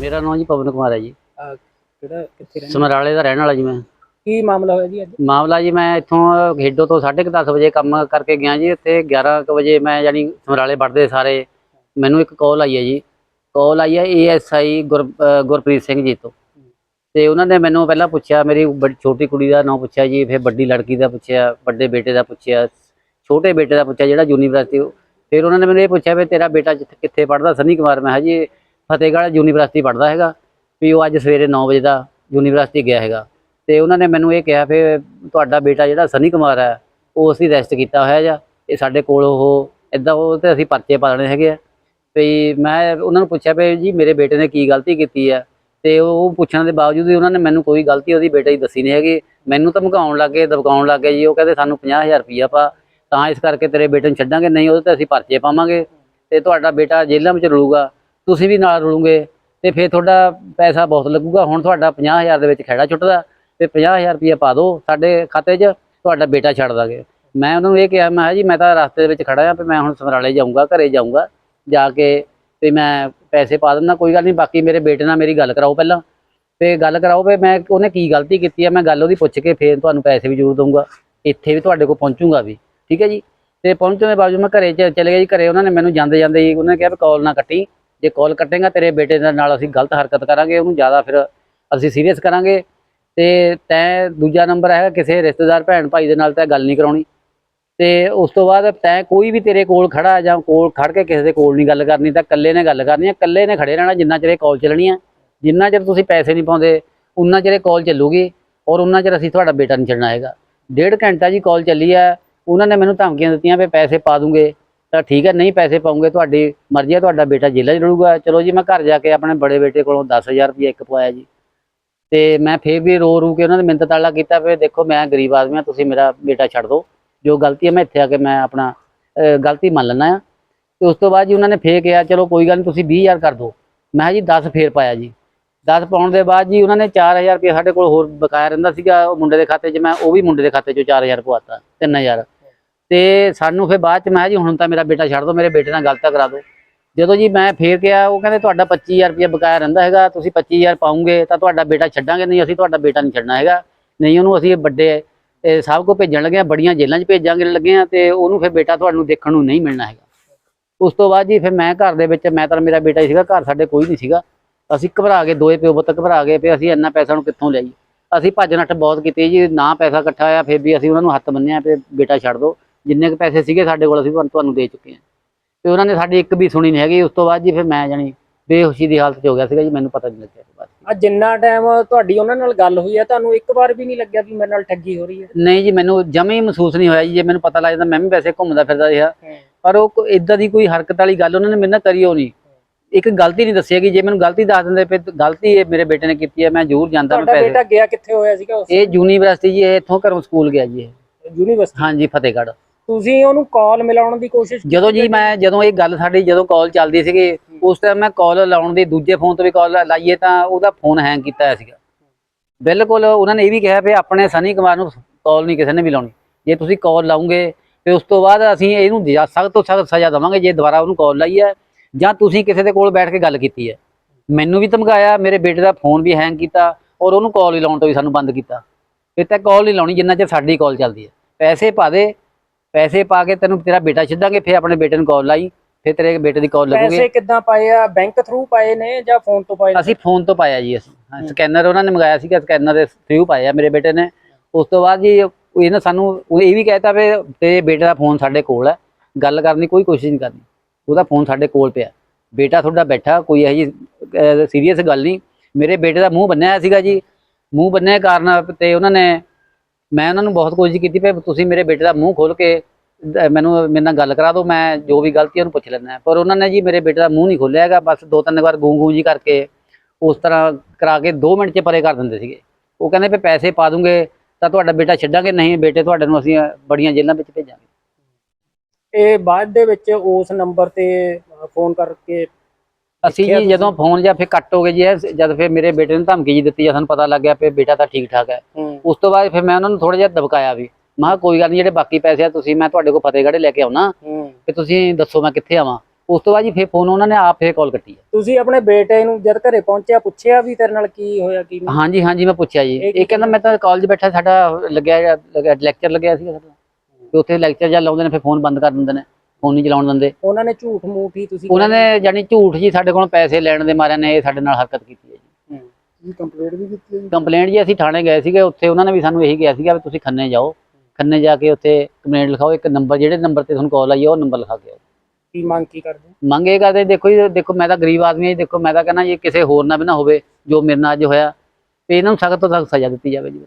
ਮੇਰਾ ਨਾਮ ਜੀ ਪਵਨ ਕੁਮਾਰ ਹੈ ਜੀ। ਅਹ ਕਿਹੜਾ ਕਿੱਥੇ ਰਹਿੰਦੇ? ਸਮਰਾਲੇ ਦਾ ਰਹਿਣ ਵਾਲਾ ਜੀ ਮੈਂ। ਕੀ ਮਾਮਲਾ ਹੋਇਆ ਜੀ ਅੱਜ? ਮਾਮਲਾ ਜੀ ਮੈਂ ਇੱਥੋਂ ਹੇਡੋ ਤੋਂ 10:30 ਵਜੇ ਕੰਮ ਕਰਕੇ ਗਿਆ ਜੀ ਇੱਥੇ 11 ਕੁ ਵਜੇ ਮੈਂ ਯਾਨੀ ਸਮਰਾਲੇ ਵੜਦੇ ਸਾਰੇ। ਮੈਨੂੰ ਇੱਕ ਕਾਲ ਆਈ ਹੈ ਜੀ। ਕਾਲ ਆਈ ਹੈ ਏਐਸਆਈ ਗੁਰਪ੍ਰੀਤ ਸਿੰਘ ਜੀ ਤੋਂ। ਤੇ ਉਹਨਾਂ ਨੇ ਮੈਨੂੰ ਪਹਿਲਾਂ ਪੁੱਛਿਆ ਮੇਰੀ ਬੜੀ ਛੋਟੀ ਕੁੜੀ ਦਾ ਨਾਮ ਪੁੱਛਿਆ ਜੀ ਫਿਰ ਵੱਡੀ ਲੜਕੀ ਦਾ ਪੁੱਛਿਆ ਵੱਡੇ ਬੇਟੇ ਦਾ ਪੁੱਛਿਆ ਛੋਟੇ ਬੇਟੇ ਦਾ ਪੁੱਛਿਆ ਜਿਹੜਾ ਯੂਨੀਵਰਸਿਟੀ ਫਿਰ ਉਹਨਾਂ ਨੇ ਮੈਨੂੰ ਇਹ ਪੁੱਛਿਆ ਵੀ ਤੇਰਾ ਬੇਟਾ ਜਿੱਥੇ ਕਿੱਥੇ ਪੜ੍ਹਦਾ? ਸਨੀ ਕੁਮਾਰ। ਮੈਂ ਕਿਹਾ ਜੀ ਫਤਿਹਗੜ੍ਹ ਯੂਨੀਵਰਸਿਟੀ ਪੜ੍ਹਦਾ ਹੈਗਾ, ਵੀ ਉਹ ਅੱਜ ਸਵੇਰੇ 9 ਵਜੇ ਦਾ ਯੂਨੀਵਰਸਿਟੀ ਗਿਆ ਹੈਗਾ। ਤੇ ਉਹਨਾਂ ਨੇ ਮੈਨੂੰ ਇਹ ਕਿਹਾ ਵੀ ਤੁਹਾਡਾ ਬੇਟਾ ਜਿਹੜਾ ਸਨੀ ਕੁਮਾਰ ਹੈ, ਉਹ ਅਸੀਂ ਰੈਸਟ ਕੀਤਾ ਹੋਇਆ ਜਾਂ, ਇਹ ਸਾਡੇ ਕੋਲ ਉਹ ਇਦਾਂ ਉਹ ਤੇ ਅਸੀਂ ਪਰਚੇ ਪਾਣੇ ਹੈਗੇ ਆ। ਵੀ ਮੈਂ ਉਹਨਾਂ ਨੂੰ ਪੁੱਛਿਆ ਵੀ ਜੀ, ਮੇਰੇ ਬੇਟੇ ਨੇ ਕੀ ਗਲਤੀ ਕੀਤੀ ਹੈ? ਤੇ ਉਹ ਪੁੱਛਣ ਦੇ ਬਾਵਜੂਦ ਵੀ ਉਹਨਾਂ ਨੇ ਮੈਨੂੰ ਕੋਈ ਗਲਤੀ ਉਹਦੀ ਬੇਟੇ ਦੀ ਦੱਸੀ ਨਹੀਂ ਹੈਗੀ। ਮੈਨੂੰ ਤਾਂ ਧਮਕਾਉਣ ਲੱਗੇ ਦਬਕਾਉਣ ਲੱਗੇ ਜੀ। ਉਹ ਕਹਿੰਦੇ, ਸਾਨੂੰ 50000 ਰੁਪਈਆ ਪਾ, ਤਾਂ ਇਸ ਕਰਕੇ ਤੇਰੇ ਬੇਟੇ ਨੂੰ ਛੱਡਾਂਗੇ, ਨਹੀਂ ਉਹਦੇ ਤੇ ਅਸੀਂ ਪਰਚੇ ਪਾਵਾਂਗੇ। ਤੇ ਤੁਹਾਡਾ ਬੇਟਾ ਜੇਲ੍ਹਾਂ ਵਿੱਚ ਰਲੂਗਾ ਤੁਸੀਂ ਵੀ ਨਾਲ ਰਲੂਗੇ ਤੇ ਫਿਰ ਤੁਹਾਡਾ ਪੈਸਾ ਬਹੁਤ ਲੱਗੂਗਾ। ਹੁਣ ਤੁਹਾਡਾ 50000 ਦੇ ਵਿੱਚ ਖਹਿੜਾ ਛੁੱਟਦਾ ਤੇ 50000 ਰੁਪਈਆ ਪਾ ਦਿਓ ਸਾਡੇ ਖਾਤੇ 'ਚ, ਤੁਹਾਡਾ ਬੇਟਾ ਛੱਡ ਦਾਂਗੇ। ਮੈਂ ਉਹਨਾਂ ਨੂੰ ਇਹ ਕਿਹਾ, ਮੈਂ ਕਿਹਾ ਜੀ, ਮੈਂ ਤਾਂ ਰਸਤੇ ਦੇ ਵਿੱਚ ਖੜਾ ਆ ਵੀ ਮੈਂ ਹੁਣ ਸਮਰਾਲੇ ਜਾਊਂਗਾ, ਘਰੇ ਜਾਊਂਗਾ, ਜਾ ਕੇ ਤੇ ਮੈਂ ਪੈਸੇ ਪਾ ਦਿੰਦਾ, ਕੋਈ ਗੱਲ ਨਹੀਂ, ਬਾਕੀ ਮੇਰੇ ਬੇਟੇ ਨਾਲ ਮੇਰੀ ਗੱਲ ਕਰਾਓ ਪਹਿਲਾਂ। ਤੇ ਗੱਲ ਕਰਾਓ ਵੀ ਮੈਂ ਉਹਨੇ ਕੀ ਗਲਤੀ ਕੀਤੀ ਹੈ ਮੈਂ ਗੱਲ ਉਹਦੀ ਪੁੱਛ ਕੇ ਫੇਰ ਤੁਹਾਨੂੰ ਪੈਸੇ ਵੀ ਜ਼ਰੂਰ ਦਊਂਗਾ। ਇੱਥੇ ਵੀ ਤੁਹਾਡੇ ਕੋਲ ਪਹੁੰਚੂਗਾ ਵੀ, ਠੀਕ ਹੈ ਜੀ? ਤੇ ਪਹੁੰਚਣ ਦੇ ਬਾਵਜੂਦ ਮੈਂ ਘਰੇ ਚ- ਚਲੇ ਗਿਆ ਜੀ, ਘਰੇ ਉਹਨਾਂ ਨੇ ਮੈਨੂੰ ਜਾਂਦੇ ਜਾਂਦੇ ਜੀ ਉਹਨਾਂ ਨੇ ਕਿਹਾ ਵੀ ਕਾਲ ਨਾ ਕੱਟੀ। ਜੇ ਕਾਲ ਕੱਟੇਗਾ ਤੇਰੇ ਬੇਟੇ ਦੇ ਨਾਲ ਅਸੀਂ ਗਲਤ ਹਰਕਤ ਕਰਾਂਗੇ, ਉਹਨੂੰ ਜ਼ਿਆਦਾ ਫਿਰ ਅਸੀਂ ਸੀਰੀਅਸ ਕਰਾਂਗੇ। ਤੇ ਤੈਂ ਦੂਜਾ ਨੰਬਰ ਹੈਗਾ ਕਿਸੇ ਰਿਸ਼ਤੇਦਾਰ ਭੈਣ ਭਾਈ ਦੇ ਨਾਲ ਤਾਂ ਗੱਲ ਨਹੀਂ ਕਰਾਉਣੀ। ਤੇ ਉਸ ਤੋਂ ਬਾਅਦ ਤੈਂ ਕੋਈ ਵੀ ਤੇਰੇ ਕੋਲ ਖੜਾ ਜਾਂ ਕੋਲ ਖੜ ਕੇ ਕਿਸੇ ਦੇ ਕੋਲ ਨਹੀਂ ਗੱਲ ਕਰਨੀ, ਤਾਂ ਇਕੱਲੇ ਨੇ ਗੱਲ ਕਰਨੀ ਹੈ ਇਕੱਲੇ ਨੇ ਖੜੇ ਰਹਿਣਾ ਜਿੰਨਾ ਚਿਰ ਇਹ ਕਾਲ ਚੱਲਣੀ ਹੈ ਜਿੰਨਾ ਚਿਰ ਤੁਸੀਂ ਪੈਸੇ ਨਹੀਂ ਪਾਉਂਦੇ, ਉਨਾ ਚਿਰ ਇਹ ਕਾਲ ਚੱਲੂਗੀ ਔਰ ਉਨਾ ਚਿਰ ਅਸੀਂ ਤੁਹਾਡਾ ਬੇਟਾ ਨਹੀਂ ਛੱਡਣਾ ਹੈਗਾ। ਡੇਢ ਘੰਟਾ ਜੀ ਕਾਲ ਚੱਲੀ ਹੈ ਉਹਨਾਂ ਨੇ ਮੈਨੂੰ ਧਮਕੀਆਂ ਦਿੱਤੀਆਂ ਵੀ ਪੈਸੇ ਪਾ ਦੂੰਗੇ। ਤਾਂ ਠੀਕ ਹੈ, ਨਹੀਂ ਪੈਸੇ ਪਾਉਂਗੇ, ਤੁਹਾਡੀ ਮਰਜ਼ੀ ਹੈ, ਤੁਹਾਡਾ ਬੇਟਾ ਜੇਲ੍ਹਾਂ 'ਚ ਰਹੂਗਾ ਚਲੋ ਜੀ, ਮੈਂ ਘਰ ਜਾ ਕੇ ਆਪਣੇ ਬੜੇ ਬੇਟੇ ਕੋਲੋਂ 10000 ਰੁਪਏ ਇੱਕ ਪਵਾਇਆ ਜੀ। ਤੇ ਮੈਂ ਫੇਰ ਵੀ ਰੋ ਰੂ ਕੇ ਉਹਨਾਂ ਨੇ ਮਿੰਤ ਤਾਲਾ ਕੀਤਾ ਵੀ ਦੇਖੋ ਮੈਂ ਗਰੀਬ ਆਦਮੀ ਹਾਂ, ਤੁਸੀਂ ਮੇਰਾ ਬੇਟਾ ਛੱਡ ਦਿਓ। ਜੋ ਗਲਤੀ ਹੈ, ਮੈਂ ਇੱਥੇ ਆ ਕੇ ਮੈਂ ਆਪਣਾ ਗਲਤੀ ਮੰਨ ਲੈਣਾ ਆ ਤੇ ਉਸ ਤੋਂ ਬਾਅਦ ਜੀ ਉਹਨਾਂ ਨੇ ਫੇਰ ਕਿਹਾ, ਚਲੋ ਕੋਈ ਗੱਲ ਨਹੀਂ, ਤੁਸੀਂ 20000 ਕਰ ਦਿਓ। ਮੈਂ ਕਿਹਾ ਜੀ 10 ਫੇਰ ਪਾਇਆ ਜੀ। 10 ਪਾਉਣ ਦੇ ਬਾਅਦ ਜੀ ਉਹਨਾਂ ਨੇ 4000 ਰੁਪਏ ਸਾਡੇ ਕੋਲ ਹੋਰ ਬਕਾਇਆ ਰਹਿੰਦਾ ਸੀਗਾ, ਉਹ ਮੁੰਡੇ ਦੇ ਖਾਤੇ 'ਚ, ਮੈਂ ਉਹ ਵੀ ਮੁੰਡੇ ਦੇ ਖਾਤੇ 'ਚੋਂ 4000 ਪਵਾਤਾ 3000 ਤੇ ਸਾਨੂੰ ਫਿਰ ਬਾਅਦ 'ਚ ਮੈਂ ਕਿਹਾ ਜੀ ਹੁਣ ਤਾਂ ਮੇਰਾ ਬੇਟਾ ਛੱਡ ਦਿਓ ਮੇਰੇ ਬੇਟੇ ਨਾਲ ਗੱਲ ਤਾਂ ਕਰਾ ਦਿਓ ਜਦੋਂ ਜੀ ਮੈਂ ਫੇਰ ਕਿਹਾ, ਉਹ ਕਹਿੰਦੇ ਤੁਹਾਡਾ 25000 ਰੁਪਏ ਬਕਾਇਆ ਰਹਿੰਦਾ ਹੈਗਾ, ਤੁਸੀਂ 25000 ਪਾਉਂਗੇ ਤਾਂ ਤੁਹਾਡਾ ਬੇਟਾ ਛੱਡਾਂਗੇ, ਨਹੀਂ ਅਸੀਂ ਤੁਹਾਡਾ ਬੇਟਾ ਨਹੀਂ ਛੱਡਣਾ ਹੈਗਾ। ਨਹੀਂ ਉਹਨੂੰ ਅਸੀਂ ਵੱਡੇ, ਇਹ ਸਭ ਕੋ ਭੇਜਣ ਲੱਗੇ ਆ ਬੜੀਆਂ ਜੇਲ੍ਹਾਂ 'ਚ ਭੇਜਾਂਗੇ ਲੱਗੇ ਆ ਤੇ ਉਹਨੂੰ ਫਿਰ ਬੇਟਾ ਤੁਹਾਨੂੰ ਦੇਖਣ ਨੂੰ ਨਹੀਂ ਮਿਲਣਾ ਹੈਗਾ। ਉਸ ਤੋਂ ਬਾਅਦ ਜੀ ਫਿਰ ਮੈਂ ਘਰ ਦੇ ਵਿੱਚ, ਮੈਂ ਤਾਂ ਮੇਰਾ ਬੇਟਾ ਹੀ ਸੀਗਾ, ਘਰ ਸਾਡੇ ਕੋਈ ਨਹੀਂ ਸੀਗਾ। ਅਸੀਂ ਘਬਰਾ ਗਏ ਦੋਏ ਪਿਓ ਪੁੱਤ ਘਬਰਾ ਗਏ ਫਿਰ ਅਸੀਂ ਇੰਨਾ ਪੈਸਾ ਨੂੰ ਕਿੱਥੋਂ ਲਿਆਈਏ? ਅਸੀਂ ਭੱਜ ਨੱਠ ਬਹੁਤ ਕੀਤੀ ਜੀ, ਨਾ ਪੈਸਾ ਇਕੱਠਾ ਹੋਇਆ ਫਿਰ ਵੀ ਅਸੀਂ ਉਹਨਾਂ ਨੂੰ ਹੱਥ ਬੰਨਿਆ ਤੇ ਬੇਟਾ ਛੱਡ ਦਿਓ ਜਿੰਨੇ ਕੁ ਪੈਸੇ ਸੀਗੇ ਸਾਡੇ ਕੋਲ ਅਸੀਂ ਤੁਹਾਨੂੰ ਦੇ ਚੁੱਕੇ ਹਾਂ। ਤੇ ਉਹਨਾਂ ਨੇ ਸਾਡੀ ਇੱਕ ਵੀ ਸੁਣੀ ਨਹੀਂ ਹੈਗੀ। ਉਸ ਤੋਂ ਬਾਅਦ ਜੀ ਫਿਰ ਮੈਂ ਜਾਣੀ ਬੇਹੋਸ਼ੀ ਦੀ ਹਾਲਤ 'ਚ ਹੋ ਗਿਆ ਸੀਗਾ ਜੀ। ਮੈਨੂੰ ਪਤਾ ਨਹੀਂ ਲੱਗਿਆ ਬਸ ਆ ਜਿੰਨਾ ਟਾਈਮ ਤੁਹਾਡੀ ਉਹਨਾਂ ਨਾਲ ਗੱਲ ਹੋਈ ਹੈ ਤੁਹਾਨੂੰ ਇੱਕ ਵਾਰ ਵੀ ਨਹੀਂ ਲੱਗਿਆ ਵੀ ਮੇਰੇ ਨਾਲ ਠੱਗੀ ਹੋ ਰਹੀ ਹੈ? ਨਹੀਂ ਜੀ ਮੈਨੂੰ ਜਮੇ ਹੀ ਮਹਿਸੂਸ ਨਹੀਂ ਹੋਇਆ ਜੀ। ਜੇ ਮੈਨੂੰ ਪਤਾ ਲੱਗ ਜਾਂਦਾ ਮੈਂ ਵੀ ਵੈਸੇ ਘੁੰਮਦਾ ਫਿਰਦਾ ਰਿਹਾ। ਪਰ ਉਹ ਇਦਾਂ ਦੀ ਕੋਈ ਹਰਕਤ ਵਾਲੀ ਗੱਲ ਉਹਨਾਂ ਨੇ ਮੇਰੇ ਨਾਲ ਕਰੀ ਹੋ ਨਹੀਂ। ਇੱਕ ਗਲਤੀ ਨਹੀਂ ਦੱਸੀ ਹੈਗੀ। ਜੇ ਮੈਨੂੰ ਗਲਤੀ ਦੱਸ ਦਿੰਦੇ ਫਿਰ ਗਲਤੀ ਇਹ ਮੇਰੇ ਬੇਟੇ ਨੇ ਕੀਤੀ ਹੈ। ਮੈਂ ਜ਼ਰੂਰ ਜਾਂਦਾ ਮੈਂ ਪੈਸੇ ਬੇਟਾ ਗਿਆ ਕਿੱਥੇ ਹੋਇਆ ਸੀਗਾ ਇਹ ਯੂਨੀਵਰਸਿਟੀ ਜੀ ਇਹ ਇੱਥੋਂ ਘਰੋਂ ਸਕੂਲ ਗਿਆ ਜੀ ਇਹ। ਯੂਨੀਵਰਸਿਟੀ? ਹਾਂਜੀ ਫਤਿਹਗੜ੍ਹ। ਤੁਸੀਂ ਉਹਨੂੰ ਕਾਲ ਮਿਲਾਉਣ ਦੀ ਕੋਸ਼ਿਸ਼ ਜਦੋਂ ਜੀ ਮੈਂ ਜਦੋਂ ਇਹ ਗੱਲ ਸਾਡੀ ਜਦੋਂ ਕਾਲ ਚੱਲਦੀ ਸੀਗੀ ਉਸ ਟਾਈਮ ਮੈਂ ਕਾਲ ਲਾਉਣ ਦੀ ਦੂਜੇ ਫੋਨ ਤੋਂ ਵੀ ਕਾਲ ਲਾਈਏ ਤਾਂ ਉਹਦਾ ਫੋਨ ਹੈਂਗ ਕੀਤਾ ਹੋਇਆ ਸੀਗਾ। ਬਿਲਕੁਲ ਉਹਨਾਂ ਨੇ ਇਹ ਵੀ ਕਿਹਾ ਵੀ ਆਪਣੇ ਸਨੀ ਕੁਮਾਰ ਨੂੰ ਕਾਲ ਨਹੀਂ ਕਿਸੇ ਨੇ ਵੀ ਲਾਉਣੀ। ਜੇ ਤੁਸੀਂ ਕਾਲ ਲਾਉਂਗੇ ਤੇ ਉਸ ਤੋਂ ਬਾਅਦ ਅਸੀਂ ਇਹਨੂੰ ਸਖਤ ਤੋਂ ਸਖਤ ਸਜ਼ਾ ਦੇਵਾਂਗੇ ਜੇ ਦੁਬਾਰਾ ਉਹਨੂੰ ਕਾਲ ਲਾਈ ਹੈ ਜਾਂ ਤੁਸੀਂ ਕਿਸੇ ਦੇ ਕੋਲ ਬੈਠ ਕੇ ਗੱਲ ਕੀਤੀ ਹੈ। ਮੈਨੂੰ ਵੀ ਧਮਕਾਇਆ ਮੇਰੇ ਬੇਟੇ ਦਾ ਫੋਨ ਵੀ ਹੈਂਗ ਕੀਤਾ ਔਰ ਉਹਨੂੰ ਕਾਲ ਹੀ ਲਾਉਣ ਤੋਂ ਵੀ ਸਾਨੂੰ ਬੰਦ ਕੀਤਾ। ਫਿਰ ਤਾਂ ਕਾਲ ਨਹੀਂ ਲਾਉਣੀ ਜਿੰਨਾ ਚਿਰ ਸਾਡੀ ਕਾਲ ਚੱਲਦੀ ਹੈ। ਪੈਸੇ ਪਾ ਦੇ ਪੈਸੇ ਪਾ ਕੇ ਤੈਨੂੰ ਤੇਰਾ ਬੇਟਾ ਛੱਡਾਂਗੇ ਫਿਰ ਆਪਣੇ ਬੇਟੇ ਨੂੰ ਕਾਲ ਲਾਈ ਫਿਰ ਤੇਰੇ ਬੇਟੇ ਦੀ ਕਾਲ ਲੱਗੂਗੀ। ਪੈਸੇ ਕਿੱਦਾਂ ਪਾਏ ਆ? ਬੈਂਕ ਥਰੂ ਪਾਏ ਨੇ ਜਾਂ ਫੋਨ ਤੋਂ ਪਾਏ? ਅਸੀਂ ਫੋਨ ਤੋਂ ਪਾਇਆ ਜੀ ਅਸੀਂ। ਸਕੈਨਰ ਉਹਨਾਂ ਨੇ ਮੰਗਾਇਆ ਸੀਗਾ ਸਕੈਨਰ ਦੇ ਥਰੂ ਪਾਇਆ ਮੇਰੇ ਬੇਟੇ ਨੇ। ਉਸ ਤੋਂ ਬਾਅਦ ਜੀ ਇਹਨਾਂ ਸਾਨੂੰ ਉਹ ਇਹ ਵੀ ਕਹਿਤਾ ਵੀ ਤੇਰੇ ਬੇਟੇ ਦਾ ਫੋਨ ਸਾਡੇ ਕੋਲ ਹੈ। ਗੱਲ ਕਰਨ ਦੀ ਕੋਈ ਕੋਸ਼ਿਸ਼ ਨਹੀਂ ਕਰਨੀ। ਉਹਦਾ ਫੋਨ ਸਾਡੇ ਕੋਲ ਪਿਆ। ਬੇਟਾ ਤੁਹਾਡਾ ਬੈਠਾ ਕੋਈ ਇਹੋ ਜੀ ਸੀਰੀਅਸ ਗੱਲ ਨਹੀਂ। ਮੇਰੇ ਬੇਟੇ ਦਾ ਮੂੰਹ ਬੰਨਿਆ ਸੀਗਾ ਜੀ। ਮੂੰਹ ਬੰਨਿਆ ਕਾਰਨ ਤੇ ਉਹਨਾਂ ਨੇ ਮੈਂ ਉਹਨਾਂ ਨੂੰ ਬਹੁਤ ਕੋਸ਼ਿਸ਼ ਕੀਤੀ ਵੀ ਤੁਸੀਂ ਮੇਰੇ ਬੇਟੇ ਦਾ ਮੂੰਹ ਖੋਲ ਕੇ ਮੈਨੂੰ ਮੇਰੇ ਨਾਲ ਗੱਲ ਕਰਾ ਦਿਓ, ਮੈਂ ਜੋ ਵੀ ਗਲਤੀ ਉਹਨੂੰ ਪੁੱਛ ਲੈਣਾ ਪਰ ਉਹਨਾਂ ਨੇ ਜੀ ਮੇਰੇ ਬੇਟੇ ਦਾ ਮੂੰਹ ਨਹੀਂ ਖੋਲਿਆ ਹੈਗਾ, ਬਸ ਦੋ ਤਿੰਨ ਵਾਰ ਗੂੰ ਗੂੰ ਜੀ ਕਰਕੇ ਉਸ ਤਰ੍ਹਾਂ ਕਰਾ ਕੇ 2 ਮਿੰਟ 'ਚ ਪਰੇ ਕਰ ਦਿੰਦੇ ਸੀਗੇ। ਉਹ ਕਹਿੰਦੇ ਵੀ ਪੈਸੇ ਪਾ ਦੂੰਗੇ, ਤਾਂ ਤੁਹਾਡਾ ਬੇਟਾ ਛੱਡਾਂਗੇ, ਨਹੀਂ ਬੇਟੇ ਤੁਹਾਡੇ ਨੂੰ ਅਸੀਂ ਬੜੀਆਂ ਜੇਲ੍ਹਾਂ ਵਿੱਚ ਭੇਜਾਂਗੇ। ਇਹ ਬਾਅਦ ਦੇ ਵਿੱਚ ਉਸ ਨੰਬਰ ਤੇ ਫੋਨ ਕਰਕੇ ਅਸੀਂ ਜੀ ਜਦੋਂ ਫੋਨ ਜਾਂ ਫਿਰ ਕੱਟ ਹੋ ਗਏ ਜੀ। ਜਦ ਫਿਰ ਮੇਰੇ ਬੇਟੇ ਨੂੰ ਧਮਕੀ ਜੀ ਦਿੱਤੀ ਸਾਨੂੰ ਪਤਾ ਲੱਗ ਗਿਆ ਵੀ ਬੇਟਾ ਤਾਂ ਠੀਕ ਠਾਕ ਹੈ। ਉਸ ਤੋਂ ਬਾਅਦ ਫਿਰ ਮੈਂ ਉਹਨਾਂ ਨੂੰ ਥੋੜਾ ਜਿਹਾ ਦਬਕਾਇਆ ਵੀ। ਮੈਂ ਕਿਹਾ ਕੋਈ ਗੱਲ ਨਹੀਂ ਜਿਹੜੇ ਬਾਕੀ ਪੈਸੇ ਆ ਤੁਸੀਂ ਮੈਂ ਤੁਹਾਡੇ ਕੋਲ ਫਤਿਹਗੜ੍ਹ ਲੈ ਕੇ ਆਉਣਾ। ਤੇ ਤੁਸੀਂ ਦੱਸੋ ਮੈਂ ਕਿੱਥੇ ਆਵਾਂ। ਉਸ ਤੋਂ ਬਾਅਦ ਜੀ ਫੇਰ ਫੋਨ ਉਹਨਾਂ ਨੇ ਆਪ ਫੇਰ ਕਾਲ ਕੱਟੀ ਤੁਸੀਂ ਆਪਣੇ ਬੇਟੇ ਨੂੰ ਜਦ ਘਰੇ ਪਹੁੰਚਿਆ ਪੁੱਛਿਆ ਵੀ ਤੇਰੇ ਨਾਲ ਕੀ ਹੋਇਆ ਕੀ ਨਹੀਂ? ਹਾਂਜੀ ਹਾਂਜੀ ਮੈਂ ਪੁੱਛਿਆ ਜੀ। ਇਹ ਕੀ ਕਹਿੰਦਾ ਮੈਂ ਤਾਂ ਕਾਲਜ ਬੈਠਾ ਸਾਡਾ ਲੱਗਿਆ ਲੱਗਿਆ ਲੈਕਚਰ ਲੱਗਿਆ ਸੀਗਾ ਸਾਡਾ। ਤੇ ਉੱਥੇ ਲੈਕਚਰ ਜਾਂ ਲਾਉਂਦੇ ਨੇ ਫਿਰ ਫੋਨ ਬੰਦ ਕਰ ਦਿੰਦੇ ਨੇ। ਫੋਨ ਨਹੀਂ ਚਲਾਉਣ ਦਿੰਦੇ। ਉਹਨਾਂ ਨੇ ਝੂਠ ਮੂਠ ਹੀ ਤੁਸੀਂ ਉਹਨਾਂ ਨੇ ਜਾਨੀ ਝੂਠ ਜੀ ਸਾਡੇ ਕੋਲੋਂ ਪੈਸੇ ਲੈਣ ਦੇ ਮਾਰਿਆਂ ਨੇ ਇਹ ਸਾਡੇ ਨਾਲ ਹਰਕਤ ਕੀਤੀ ਹੈ ਜੀ। ਜੀ ਕੰਪਲੀਟ ਵੀ ਕੀਤੀ ਹੈ ਕੰਪਲੇਂਟ ਜੀ ਅਸੀਂ ਥਾਣੇ ਗਏ ਸੀਗੇ ਉੱਥੇ ਉਹਨਾਂ ਨੇ ਵੀ ਸਾਨੂੰ ਇਹੀ ਕਿਹਾ ਸੀਗਾ ਵੀ ਤੁਸੀਂ ਖੰਨੇ ਜਾਓ। ਖੰਨੇ ਜਾ ਕੇ ਉੱਥੇ ਕੰਪਲੇਂਟ ਲਿਖਾਓ ਇੱਕ ਨੰਬਰ ਜਿਹੜੇ ਨੰਬਰ ਤੇ ਤੁਹਾਨੂੰ ਕਾਲ ਆਈ ਹੈ ਉਹ ਨੰਬਰ ਲਿਖਾ ਕੇ ਆਓ। ਕੀ ਮੰਗ ਕੀ ਕਰਦੇ ਮੰਗ ਇਹ ਕਰਦੇ ਦੇਖੋ ਜੀ ਦੇਖੋ ਮੈਂ ਤਾਂ ਗਰੀਬ ਆਦਮੀ ਹਾਂ ਜੀ ਦੇਖੋ ਮੈਂ ਤਾਂ ਕਹਿੰਦਾ ਜੀ ਕਿਸੇ ਹੋਰ ਨਾਲ ਵੀ ਨਾ ਹੋਵੇ ਜੋ ਮੇਰੇ ਨਾਲ ਅੱਜ ਹੋਇਆ। ਤੇ ਇਹਨਾਂ ਨੂੰ ਸਖਤ ਤੋਂ ਸਖਤ ਸਜ਼ਾ ਦਿੱਤੀ ਜਾਵੇ ਜੀ।